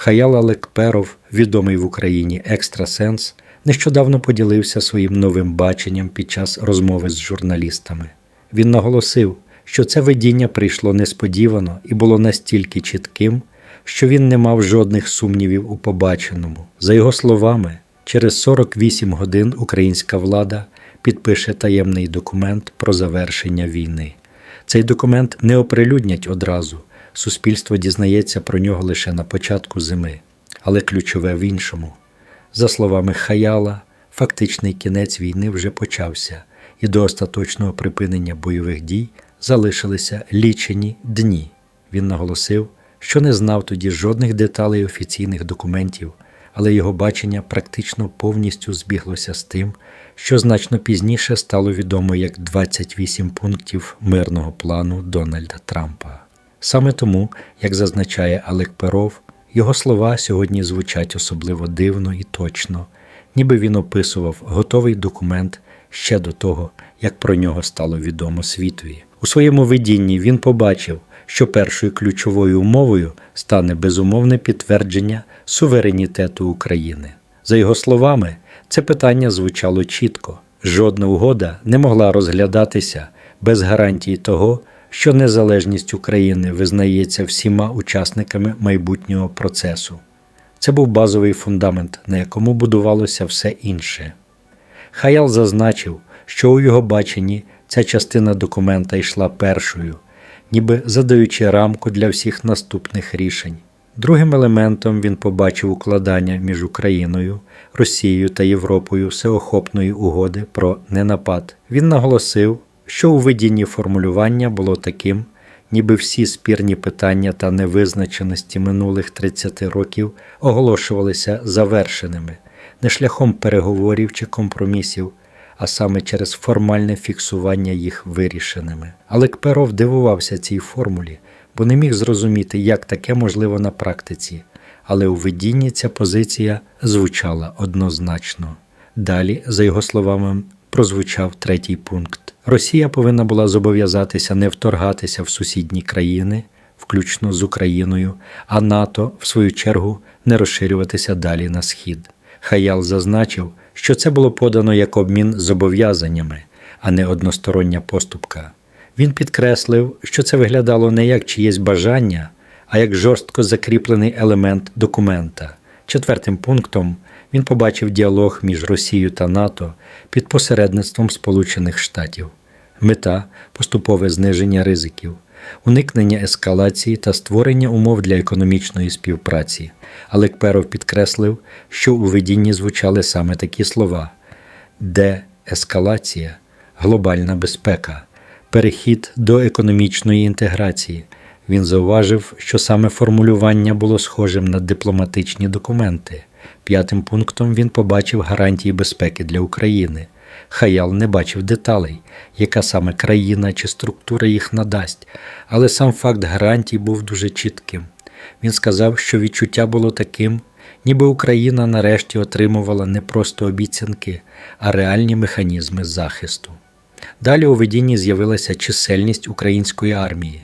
Хаял Алекперов, відомий в Україні екстрасенс, нещодавно поділився своїм новим баченням під час розмови з журналістами. Він наголосив, що це видіння прийшло несподівано і було настільки чітким, що він не мав жодних сумнівів у побаченому. За його словами, через 48 годин українська влада підпише таємний документ про завершення війни. Цей документ не оприлюднять одразу. Суспільство дізнається про нього лише на початку зими, але ключове в іншому. За словами Хаяла, фактичний кінець війни вже почався, і до остаточного припинення бойових дій залишилися лічені дні. Він наголосив, що не знав тоді жодних деталей офіційних документів, але його бачення практично повністю збіглося з тим, що значно пізніше стало відомо як 28 пунктів мирного плану Дональда Трампа. Саме тому, як зазначає Олег Перов, його слова сьогодні звучать особливо дивно і точно, ніби він описував готовий документ ще до того, як про нього стало відомо світові. У своєму видінні він побачив, що першою ключовою умовою стане безумовне підтвердження суверенітету України. За його словами, це питання звучало чітко. Жодна угода не могла розглядатися без гарантії того, що незалежність України визнається всіма учасниками майбутнього процесу. Це був базовий фундамент, на якому будувалося все інше. Хаял зазначив, що у його баченні ця частина документа йшла першою, ніби задаючи рамку для всіх наступних рішень. Другим елементом він побачив укладання між Україною, Росією та Європою всеохопної угоди про ненапад. Він наголосив, що у видінні формулювання було таким, ніби всі спірні питання та невизначеності минулих 30 років оголошувалися завершеними, не шляхом переговорів чи компромісів, а саме через формальне фіксування їх вирішеними. Але Кперов дивувався цій формулі, бо не міг зрозуміти, як таке можливо на практиці, але у видінні ця позиція звучала однозначно. Далі, за його словами, прозвучав третій пункт. Росія повинна була зобов'язатися не вторгатися в сусідні країни, включно з Україною, а НАТО, в свою чергу, не розширюватися далі на схід. Хаял зазначив, що це було подано як обмін зобов'язаннями, а не одностороння поступка. Він підкреслив, що це виглядало не як чиєсь бажання, а як жорстко закріплений елемент документа. Четвертим пунктом він побачив діалог між Росією та НАТО під посередництвом Сполучених Штатів. Мета поступове зниження ризиків, уникнення ескалації та створення умов для економічної співпраці. Але Кперов підкреслив, що у видінні звучали саме такі слова: деескалація, глобальна безпека, перехід до економічної інтеграції. Він зауважив, що саме формулювання було схожим на дипломатичні документи. П'ятим пунктом він побачив гарантії безпеки для України. Хаял не бачив деталей, яка саме країна чи структура їх надасть, але сам факт гарантій був дуже чітким. Він сказав, що відчуття було таким, ніби Україна нарешті отримувала не просто обіцянки, а реальні механізми захисту. Далі у видінні з'явилася чисельність української армії.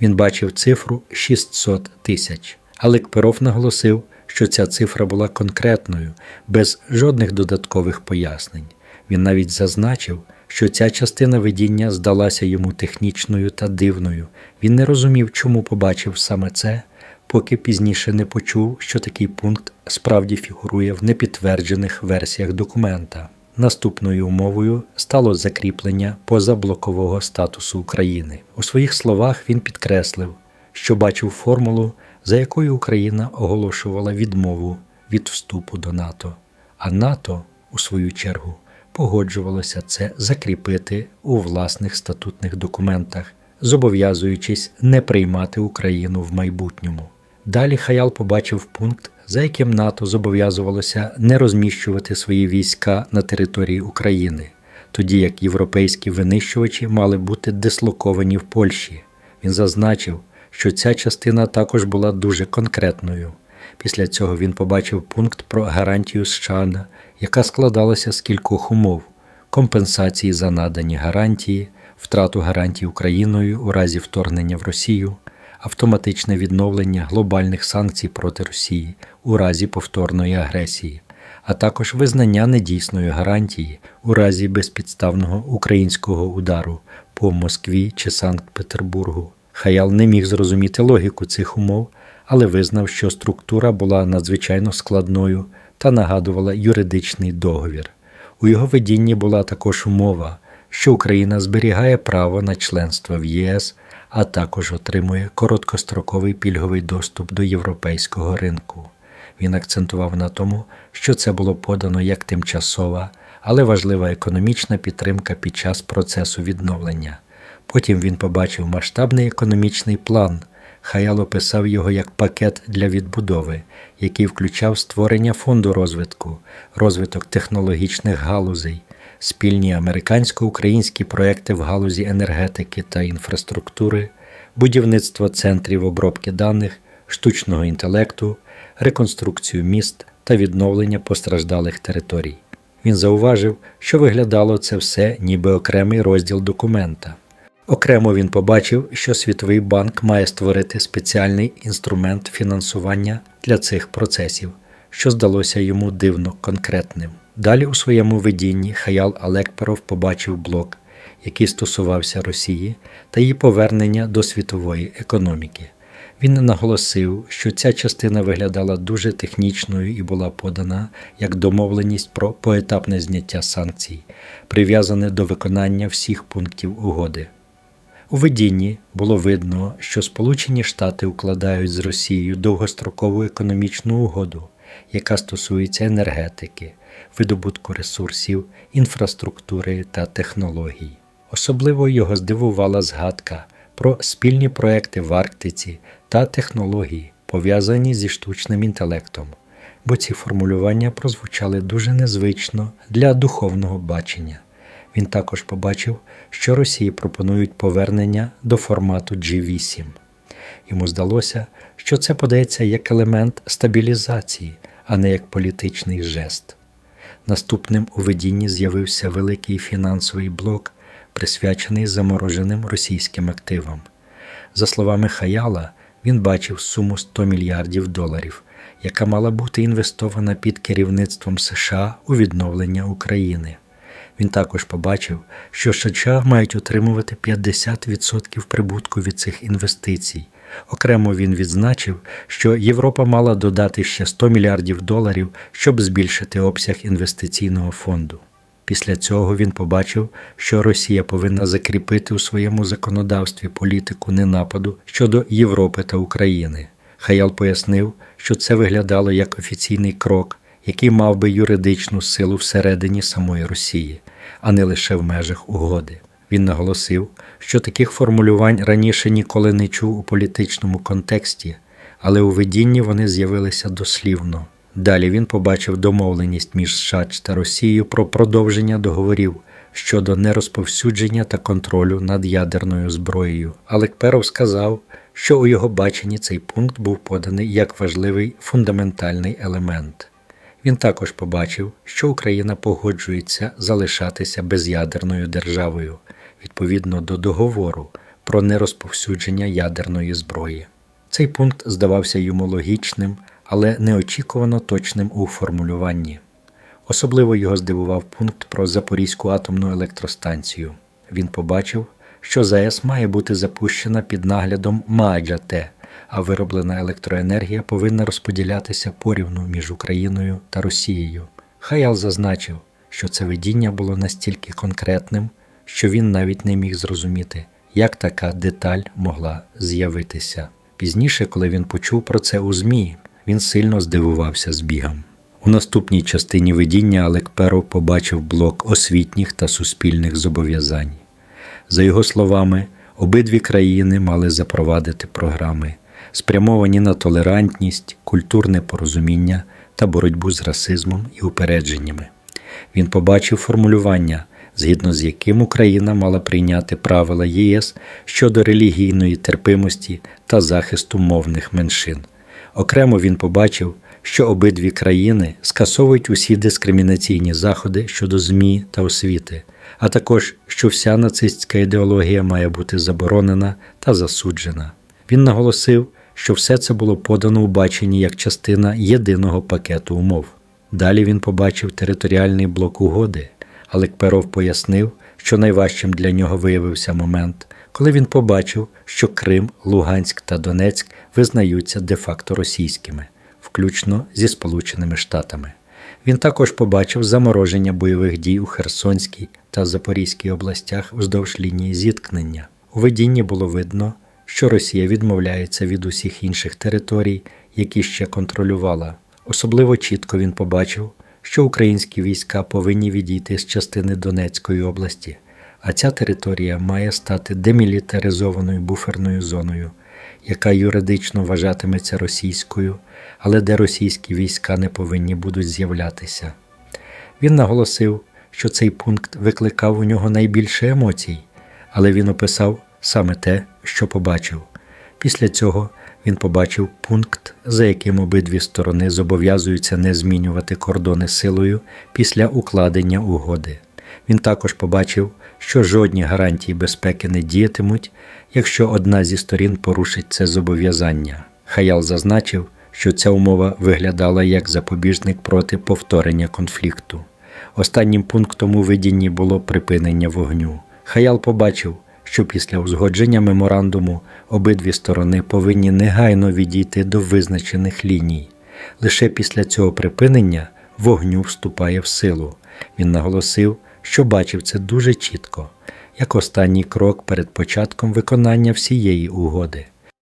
Він бачив цифру 600 тисяч, але Кперов наголосив, що ця цифра була конкретною, без жодних додаткових пояснень. Він навіть зазначив, що ця частина видіння здалася йому технічною та дивною. Він не розумів, чому побачив саме це, поки пізніше не почув, що такий пункт справді фігурує в непідтверджених версіях документа. Наступною умовою стало закріплення позаблокового статусу України. У своїх словах він підкреслив, що бачив формулу, за якою Україна оголошувала відмову від вступу до НАТО, а НАТО, у свою чергу, погоджувалося це закріпити у власних статутних документах, зобов'язуючись не приймати Україну в майбутньому. Далі Хаял побачив пункт, за яким НАТО зобов'язувалося не розміщувати свої війська на території України, тоді як європейські винищувачі мали бути дислоковані в Польщі. Він зазначив, що ця частина також була дуже конкретною. Після цього він побачив пункт про гарантію США, яка складалася з кількох умов: компенсації за надані гарантії, втрату гарантій Україною у разі вторгнення в Росію, автоматичне відновлення глобальних санкцій проти Росії у разі повторної агресії, а також визнання недійсної гарантії у разі безпідставного українського удару по Москві чи Санкт-Петербургу. Хаял не міг зрозуміти логіку цих умов, але визнав, що структура була надзвичайно складною та нагадувала юридичний договір. У його видінні була також умова, що Україна зберігає право на членство в ЄС, а також отримує короткостроковий пільговий доступ до європейського ринку. Він акцентував на тому, що це було подано як тимчасова, але важлива економічна підтримка під час процесу відновлення. Потім він побачив масштабний економічний план. Хаял описав його як пакет для відбудови, який включав створення фонду розвитку, розвиток технологічних галузей, спільні американсько-українські проекти в галузі енергетики та інфраструктури, будівництво центрів обробки даних, штучного інтелекту, реконструкцію міст та відновлення постраждалих територій. Він зауважив, що виглядало це все ніби окремий розділ документа. Окремо він побачив, що Світовий банк має створити спеціальний інструмент фінансування для цих процесів, що здалося йому дивно конкретним. Далі у своєму видінні Хаял Алекперов побачив блок, який стосувався Росії та її повернення до світової економіки. Він наголосив, що ця частина виглядала дуже технічною і була подана як домовленість про поетапне зняття санкцій, прив'язане до виконання всіх пунктів угоди. У видінні було видно, що Сполучені Штати укладають з Росією довгострокову економічну угоду, яка стосується енергетики, видобутку ресурсів, інфраструктури та технологій. Особливо його здивувала згадка про спільні проекти в Арктиці та технології, пов'язані зі штучним інтелектом, бо ці формулювання прозвучали дуже незвично для духовного бачення. Він також побачив, що Росії пропонують повернення до формату G8. Йому здалося, що це подається як елемент стабілізації, а не як політичний жест. Наступним у видінні з'явився великий фінансовий блок, присвячений замороженим російським активам. За словами Хаяла, він бачив суму 100 мільярдів доларів, яка мала бути інвестована під керівництвом США у відновлення України. Він також побачив, що США мають отримувати 50% прибутку від цих інвестицій. Окремо він відзначив, що Європа мала додати ще 100 мільярдів доларів, щоб збільшити обсяг інвестиційного фонду. Після цього він побачив, що Росія повинна закріпити у своєму законодавстві політику ненападу щодо Європи та України. Хаял пояснив, що це виглядало як офіційний крок, який мав би юридичну силу всередині самої Росії, а не лише в межах угоди. Він наголосив, що таких формулювань раніше ніколи не чув у політичному контексті, але у видінні вони з'явилися дослівно. Далі він побачив домовленість між США та Росією про продовження договорів щодо нерозповсюдження та контролю над ядерною зброєю. Але Перов сказав, що у його баченні цей пункт був поданий як важливий фундаментальний елемент. Він також побачив, що Україна погоджується залишатися безядерною державою відповідно до договору про нерозповсюдження ядерної зброї. Цей пункт здавався йому логічним, але неочікувано точним у формулюванні. Особливо його здивував пункт про Запорізьку атомну електростанцію. Він побачив, що ЗАЕС має бути запущена під наглядом МААДЖА-Т, а вироблена електроенергія повинна розподілятися порівну між Україною та Росією. Хаял зазначив, що це видіння було настільки конкретним, що він навіть не міг зрозуміти, як така деталь могла з'явитися. Пізніше, коли він почув про це у ЗМІ, він сильно здивувався збігом. У наступній частині видіння Алек Перов побачив блок освітніх та суспільних зобов'язань. За його словами, обидві країни мали запровадити програми, спрямовані на толерантність, культурне порозуміння та боротьбу з расизмом і упередженнями. Він побачив формулювання, згідно з яким Україна мала прийняти правила ЄС щодо релігійної терпимості та захисту мовних меншин. Окремо він побачив, що обидві країни скасовують усі дискримінаційні заходи щодо ЗМІ та освіти, а також що вся нацистська ідеологія має бути заборонена та засуджена. Він наголосив, що все це було подано у баченні як частина єдиного пакету умов. Далі він побачив територіальний блок угоди, але Кперов пояснив, що найважчим для нього виявився момент, коли він побачив, що Крим, Луганськ та Донецьк визнаються де-факто російськими, включно зі Сполученими Штатами. Він також побачив замороження бойових дій у Херсонській та Запорізькій областях вздовж лінії зіткнення. У видінні було видно, що Росія відмовляється від усіх інших територій, які ще контролювала. Особливо чітко він побачив, що українські війська повинні відійти з частини Донецької області, а ця територія має стати демілітаризованою буферною зоною, яка юридично вважатиметься російською, але де російські війська не повинні будуть з'являтися. Він наголосив, що цей пункт викликав у нього найбільше емоцій, але він описав саме те, що побачив. Після цього він побачив пункт, за яким обидві сторони зобов'язуються не змінювати кордони силою після укладення угоди. Він також побачив, що жодні гарантії безпеки не діятимуть, якщо одна зі сторін порушить це зобов'язання. Хаял зазначив, що ця умова виглядала як запобіжник проти повторення конфлікту. Останнім пунктом у видінні було припинення вогню. Хаял побачив, що після узгодження меморандуму обидві сторони повинні негайно відійти до визначених ліній. Лише після цього припинення вогню вступає в силу. Він наголосив, що бачив це дуже чітко, як останній крок перед початком виконання всієї угоди.